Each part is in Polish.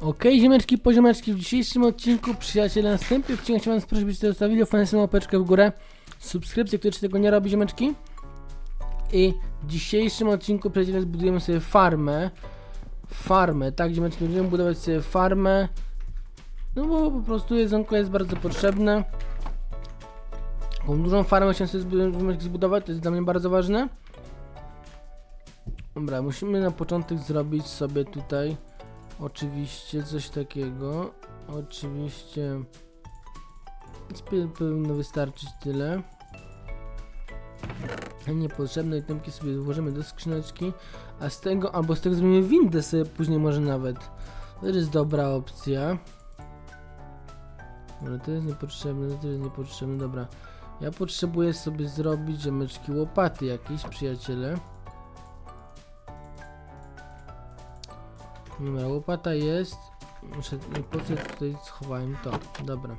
Okej, ziemeczki, poziomeczki, w dzisiejszym odcinku przyjaciele następny odcinek chciałem prosić, byście zostawili fajną łapeczkę w górę, subskrypcję, kto jeszcze tego nie robi, ziemeczki. I w dzisiejszym odcinku przyjaciele zbudujemy sobie farmę, farmę, tak ziemeczki, będziemy budować sobie farmę, no bo po prostu jedzonko jest bardzo potrzebne. Taką dużą farmę chciałem sobie zbudować, to jest dla mnie bardzo ważne. Dobra, musimy na początek zrobić sobie tutaj Oczywiście coś takiego. Oczywiście powinno wystarczyć tyle. Niepotrzebne itemki sobie włożymy do skrzyneczki, a z tego, albo z tego zrobimy windę sobie później może nawet. To jest dobra opcja. Ale to jest niepotrzebne, to jest niepotrzebne, dobra. Ja potrzebuję sobie zrobić ziomeczki łopaty jakieś, przyjaciele. Dobra, łopata jest. Muszę, po co tutaj schowałem to? Dobra.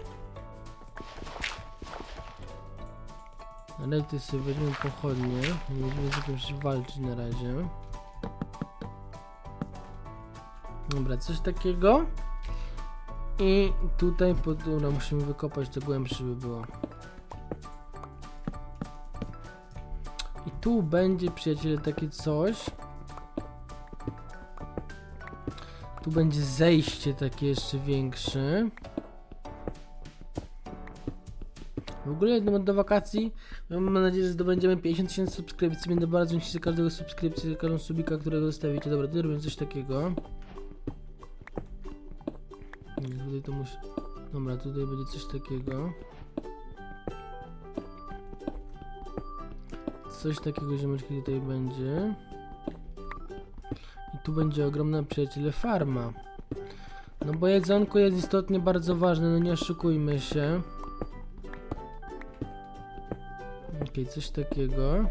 Tutaj sobie weźmiemy pochodnie. Nie będziemy z kimś walczyć na razie. Dobra, coś takiego. I tutaj pod, musimy wykopać to głębsze by było. I tu będzie przyjaciele takie coś. Będzie zejście takie jeszcze większe. W ogóle do, do wakacji mam nadzieję, że zdobędziemy 50 tysięcy subskrypcji. Będę bardzo wdzięczny za każdego subskrypcji, za każdą subika, którego zostawicie. Dobra, tutaj robię coś takiego. Tutaj to musi... Dobra, tutaj będzie coś takiego. Coś takiego ziomeczki tutaj będzie. Tu będzie ogromna przyjaciele farma. No bo jedzonko jest istotnie bardzo ważne, no nie oszukujmy się. Okej, coś takiego.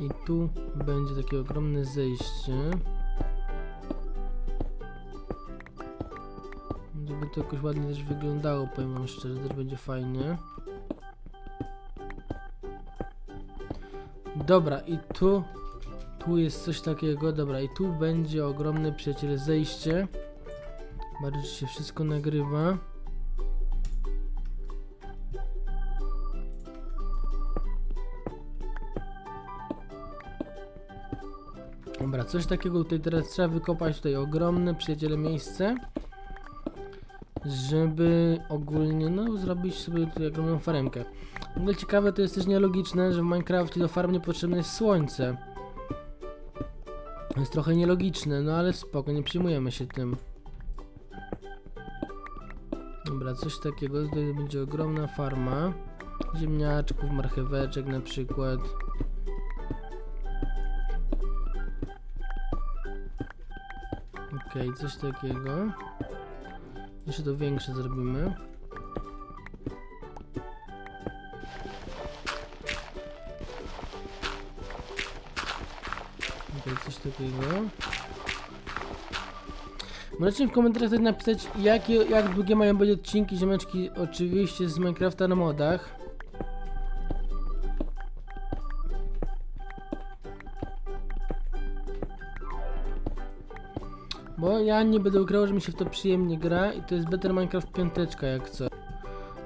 I tu będzie takie ogromne zejście. Żeby to jakoś ładnie też wyglądało, powiem wam szczerze, też będzie fajnie. Dobra, i tu, tu jest coś takiego, dobra, i tu będzie ogromne przyjaciele zejście. Bardziej się wszystko nagrywa. Dobra, coś takiego tutaj teraz trzeba wykopać tutaj ogromne przyjaciele miejsce. Żeby ogólnie, no, zrobić sobie tutaj ogromną faremkę. W ogóle ciekawe to jest też nielogiczne, że w Minecrafcie do farm niepotrzebne jest słońce. To jest trochę nielogiczne, no ale spoko, nie przyjmujemy się tym. Dobra, coś takiego, tutaj będzie ogromna farma. Ziemniaczków, marcheweczek na przykład. Okej, coś takiego. Jeszcze to większe zrobimy. Takiego. Możecie w komentarzach też napisać, jakie, jak długie mają być odcinki ziomeczki, oczywiście z Minecrafta na modach. Bo ja nie będę ukrywał, że mi się w to przyjemnie gra i to jest Better Minecraft piąteczka jak co.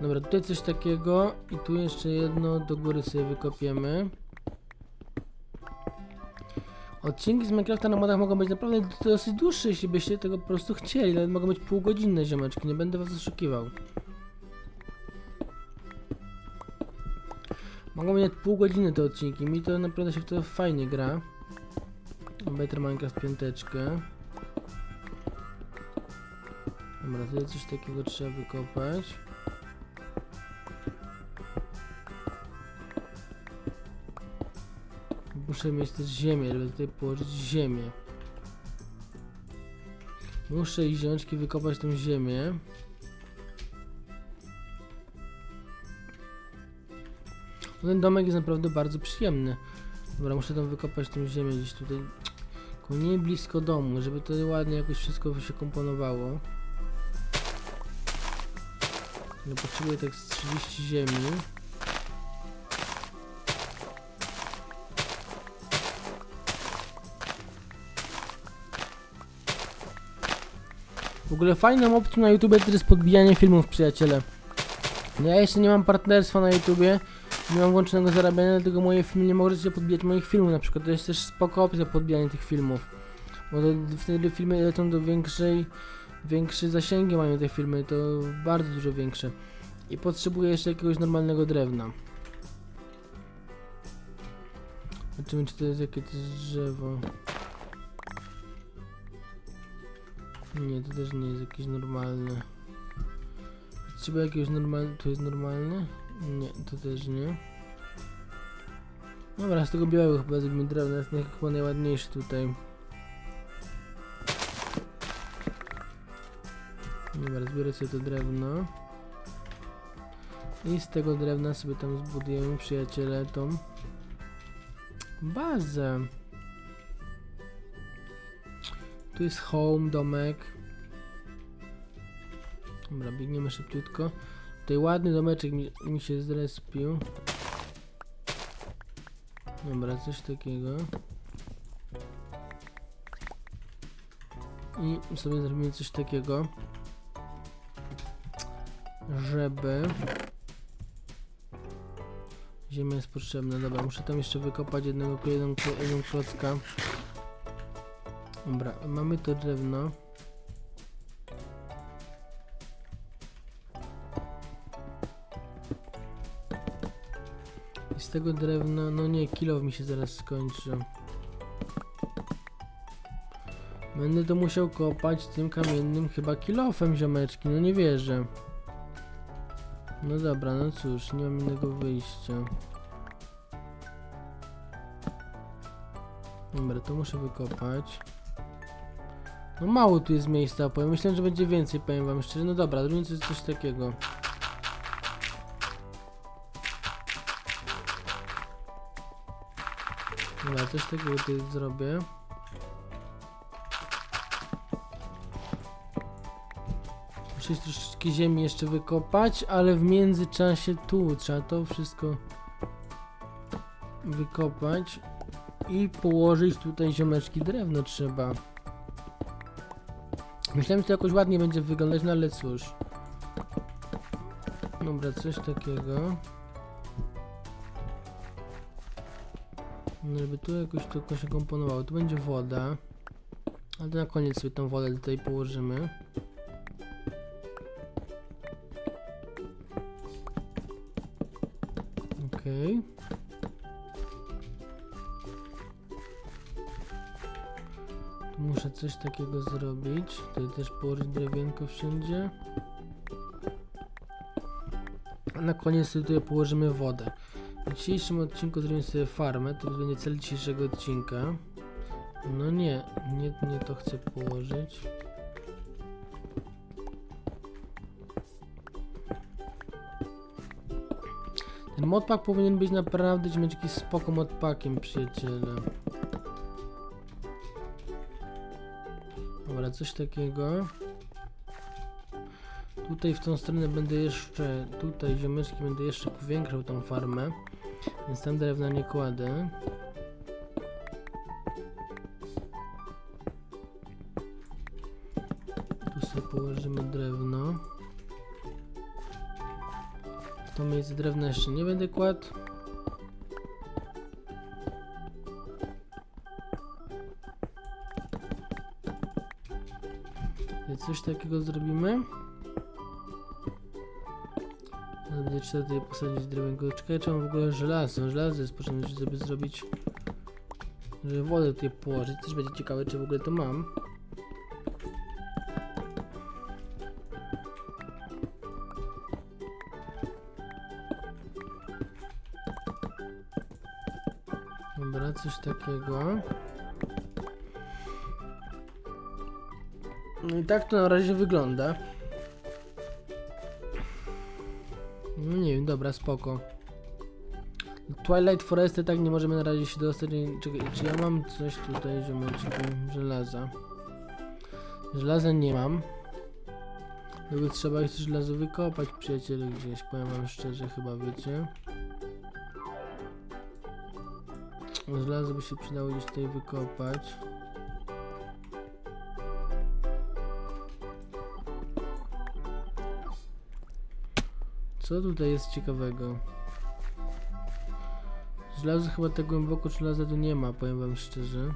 Dobra, tutaj coś takiego i tu jeszcze jedno do góry sobie wykopiemy. Odcinki z Minecrafta na modach mogą być naprawdę dosyć dłuższe, jeśli byście tego po prostu chcieli. Nawet mogą być półgodzinne ziomeczki, nie będę was oszukiwał. Mogą mieć pół godziny te odcinki, mi to naprawdę się w to fajnie gra. Better Minecraft piąteczkę. Dobra, tutaj coś takiego trzeba wykopać. Muszę mieć też ziemię, żeby tutaj położyć ziemię. Muszę i ziomeczki wykopać tą ziemię. Ten domek jest naprawdę bardzo przyjemny. Dobra, muszę tam wykopać tą ziemię gdzieś tutaj. Nie blisko domu, żeby to ładnie jakoś wszystko się komponowało. No potrzebuję tak z 30 ziemi. Ogóle fajną opcją na YouTube to jest podbijanie filmów, przyjaciele. Ja jeszcze nie mam partnerstwa na YouTubie, nie mam włączonego zarabiania, dlatego moje filmy nie możecie podbijać moich filmów na przykład. To jest też spoko opcja podbijanie tych filmów. Bo to, wtedy filmy lecą do większej, większe zasięgi mają te filmy, to bardzo dużo większe. I potrzebuję jeszcze jakiegoś normalnego drewna. Zobaczymy czy to jest jakie to jest drzewo. Nie, to też nie jest jakieś normalne. Trzeba jakiegoś normalnego. To jest normalne? Nie, to też nie. Dobra, z tego białego chyba zrobimy drewno, jest chyba najładniejszy tutaj. Dobra, zbiorę sobie to drewno. I z tego drewna sobie tam zbudujemy, przyjaciele, tą bazę. Tu jest home, domek. Dobra, biegniemy szybciutko. Tutaj ładny domeczek mi, mi się zrespił. Dobra, coś takiego. I sobie zrobimy coś takiego. Żeby... Ziemia jest potrzebna. Dobra, muszę tam jeszcze wykopać jednego, jedną, jedną klocka. Dobra, mamy to drewno. I z tego drewna, no nie, kilo mi się zaraz skończy. Będę to musiał kopać tym kamiennym chyba kilofem ziomeczki, no nie wierzę. No dobra, no cóż, nie mam innego wyjścia. Dobra, to muszę wykopać. No mało tu jest miejsca, powiem. Myślałem, że będzie więcej, powiem wam szczerze. No dobra, zrobimy coś, coś takiego. Dobra, coś takiego tutaj zrobię. Muszę troszeczkę ziemi jeszcze wykopać, ale w międzyczasie tu trzeba to wszystko wykopać i położyć tutaj ziomeczki drewno trzeba. Myślałem, że to jakoś ładnie będzie wyglądać, no ale cóż. Dobra, coś takiego. No, żeby tu jakoś to się komponowało. Tu będzie woda. Ale to na koniec sobie tą wodę tutaj położymy. Coś takiego zrobić. Tutaj też położyć drewienko wszędzie. A na koniec tutaj położymy wodę. W dzisiejszym odcinku zrobimy sobie farmę. To będzie cel dzisiejszego odcinka. No nie, nie, nie to chcę położyć. Ten modpack powinien być naprawdę ziomeczki spoko modpackiem, przyjaciele. Coś takiego. Tutaj w tą stronę będę jeszcze, tutaj ziomeczki będę jeszcze powiększał tą farmę, więc tam drewna nie kładę. Tu sobie położymy drewno. W to miejsce drewna jeszcze nie będę kładł. Coś takiego zrobimy. Będę trzeba tutaj posadzić drewienko. Czekaj, czy mam w ogóle żelazo. Żelazo jest potrzebne, żeby zrobić... Żeby wodę tutaj położyć. Też będzie ciekawe, czy w ogóle to mam. Dobra, coś takiego. No i tak to na razie wygląda. No nie wiem, dobra, spoko. Twilight Foresty tak nie możemy na razie się dostać. Czekaj, czy ja mam coś tutaj, ziomeczki? Żelaza. Żelaza nie mam. Gdyby trzeba jeszcze żelazo wykopać, przyjaciele, gdzieś, powiem wam szczerze, chyba wiecie. Żelazo by się przydało gdzieś tutaj wykopać. Co tutaj jest ciekawego? Żelazo chyba tak głęboko żelaza tu nie ma, powiem wam szczerze.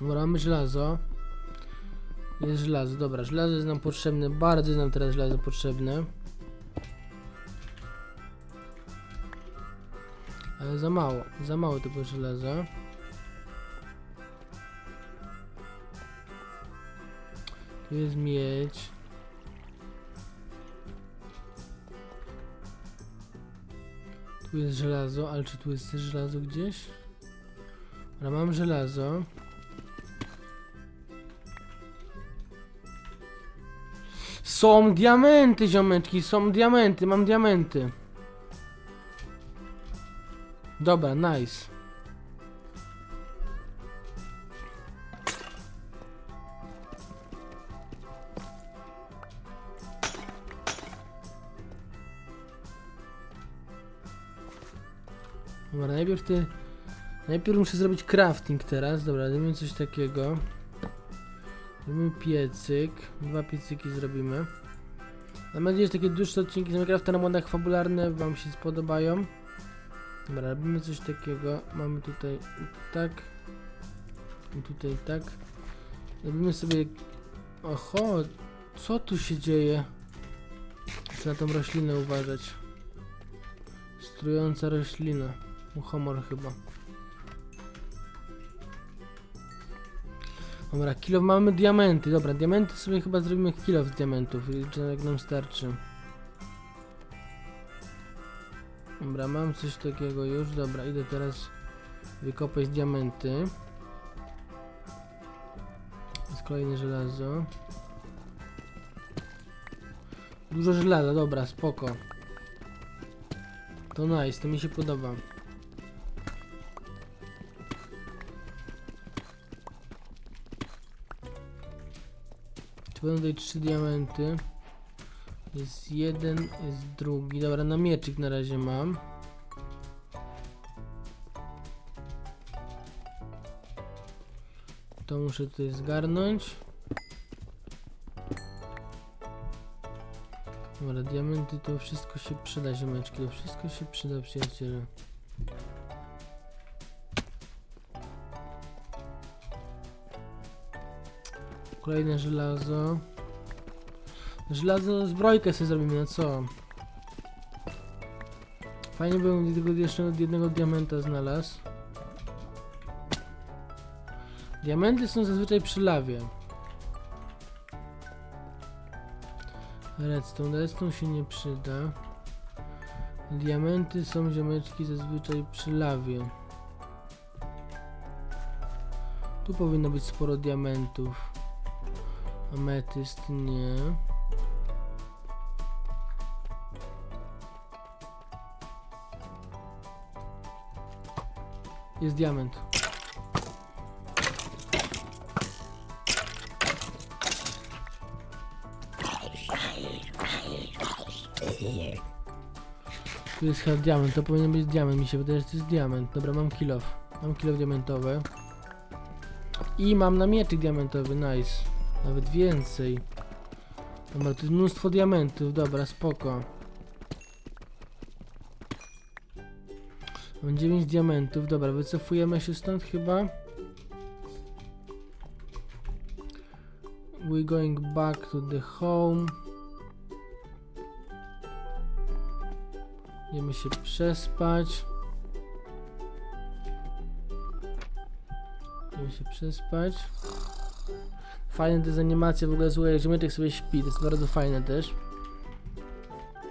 Dobra, mamy żelazo. Jest żelazo, dobra, żelazo jest nam potrzebne, bardzo jest nam teraz żelazo potrzebne. Ale za mało, za mało tego żelaza. Tu jest miedź. Tu jest żelazo, ale czy tu jest też żelazo gdzieś? Ale mam żelazo. Są diamenty, ziomeczki, są diamenty, mam diamenty. Dobra, nice. Dobra, najpierw ty... Najpierw muszę zrobić crafting teraz. Dobra, robimy coś takiego. Robimy piecyk. Dwa piecyki zrobimy. Mam nadzieję, że takie dłuższe odcinki z Minecrafta na modach fabularne wam się spodobają. Dobra, robimy coś takiego. Mamy tutaj tak. I tutaj tak. Robimy sobie... Oho, co tu się dzieje? Trzeba na tą roślinę uważać. Strująca roślina. Muchomor chyba. Dobra, kilo mamy diamenty. Dobra, diamenty sobie chyba zrobimy kilo z diamentów. Czy jak nam starczy. Dobra, mam coś takiego już. Dobra, idę teraz wykopać diamenty. Jest kolejne żelazo. Dużo żelaza, dobra, spoko. To nice, to mi się podoba. Będą tutaj trzy diamenty? Jest jeden, jest drugi. Dobra, na mieczyk na razie mam. To muszę tutaj zgarnąć. Dobra, diamenty to wszystko się przyda, ziomeczki. To wszystko się przyda, przyjaciele. Kolejne żelazo. Żelazną zbrojkę sobie zrobimy, no co? Fajnie bym jeszcze od jednego diamenta znalazł. Diamenty są zazwyczaj przy lawie. Redstone, redstone się nie przyda. Diamenty są ziomeczki zazwyczaj przy lawie. Tu powinno być sporo diamentów. Ametyst nie. Jest diament. Tu jest chyba diament, to powinien być diament, mi się wydaje, że to jest diament. Dobra, mam kilof. Mam kilof diamentowy. I mam na mieczyk diamentowy, nice. Nawet więcej. Dobra, to jest mnóstwo diamentów, dobra, spoko. Mam 9 diamentów, dobra, wycofujemy się stąd chyba. We going back to the home. Idziemy się przespać. Idziemy się przespać. Fajne te animacje w ogóle złe, jak ziomeczek sobie śpi, to jest bardzo fajne też.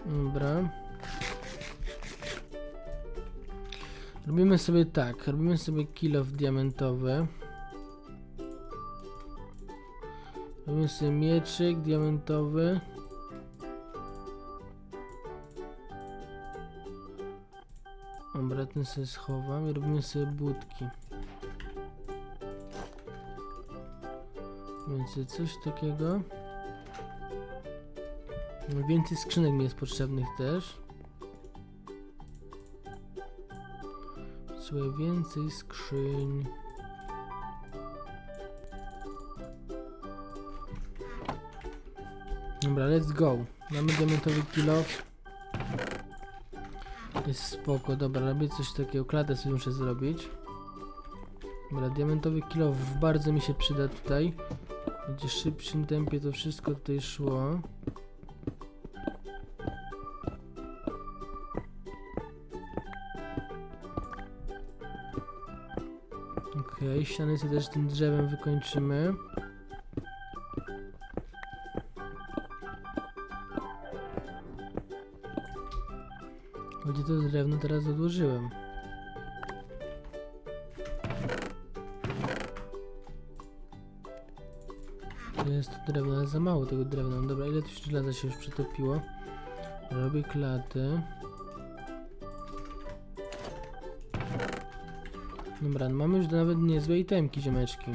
Dobra. Robimy sobie tak, robimy sobie kilof diamentowy. Robimy sobie mieczyk diamentowy. Dobra, ten sobie schowam i robimy sobie budki. Więc coś takiego. Więcej skrzynek mi jest potrzebnych też. Potrzebuję więcej skrzyń. Dobra, let's go. Mamy diamentowy kilo. Jest spoko, dobra, robię coś takiego, klatę sobie muszę zrobić. Dobra, diamentowy kilo bardzo mi się przyda tutaj. Będzie szybszym tempie to wszystko tutaj szło. Okej, ściany sobie też tym drzewem wykończymy. Gdzie to drewno teraz odłożyłem? Ale za mało tego drewna. No Dobra, ile tu żelaza się już przetopiło? Robię klaty. Dobra, no mamy już nawet niezłe itemki, ziomeczki.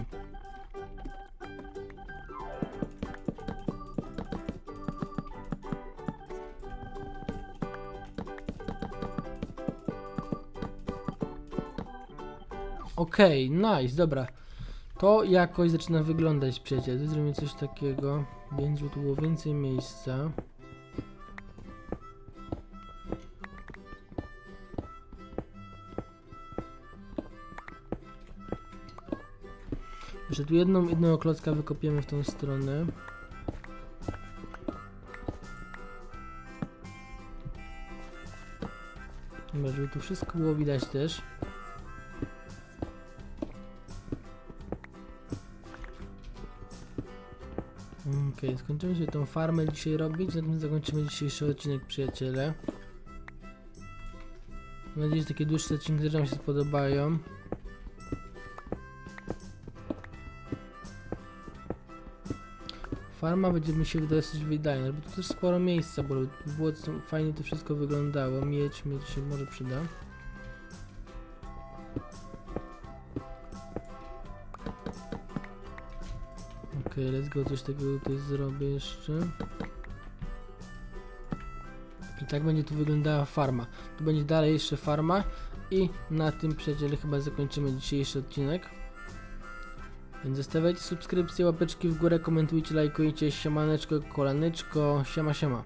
Okej, nice, dobra. To jakoś zaczyna wyglądać. Tu Zrobimy coś takiego. Żeby tu było więcej miejsca. Jeszcze tu jedną, jednego klocka wykopiemy w tą stronę. Dobra, żeby tu wszystko było widać też. Okej, skończymy sobie tą farmę dzisiaj robić, zatem zakończymy dzisiejszy odcinek, przyjaciele. Mam nadzieję, że takie dłuższe odcinki też Wam się spodobają. Farma będzie mi się dosyć wydajna, bo tu też sporo miejsca, bo było fajnie to wszystko wyglądało. Mieć, mieć się może przyda. Okej, let's go, coś takiego tutaj zrobię jeszcze. I tak będzie tu wyglądała farma. Tu będzie dalej jeszcze farma i na tym przedziale chyba zakończymy dzisiejszy odcinek. Więc zostawiajcie subskrypcje, łapeczki w górę, komentujcie, lajkujcie, siemaneczko, kolaneczko, siema siema.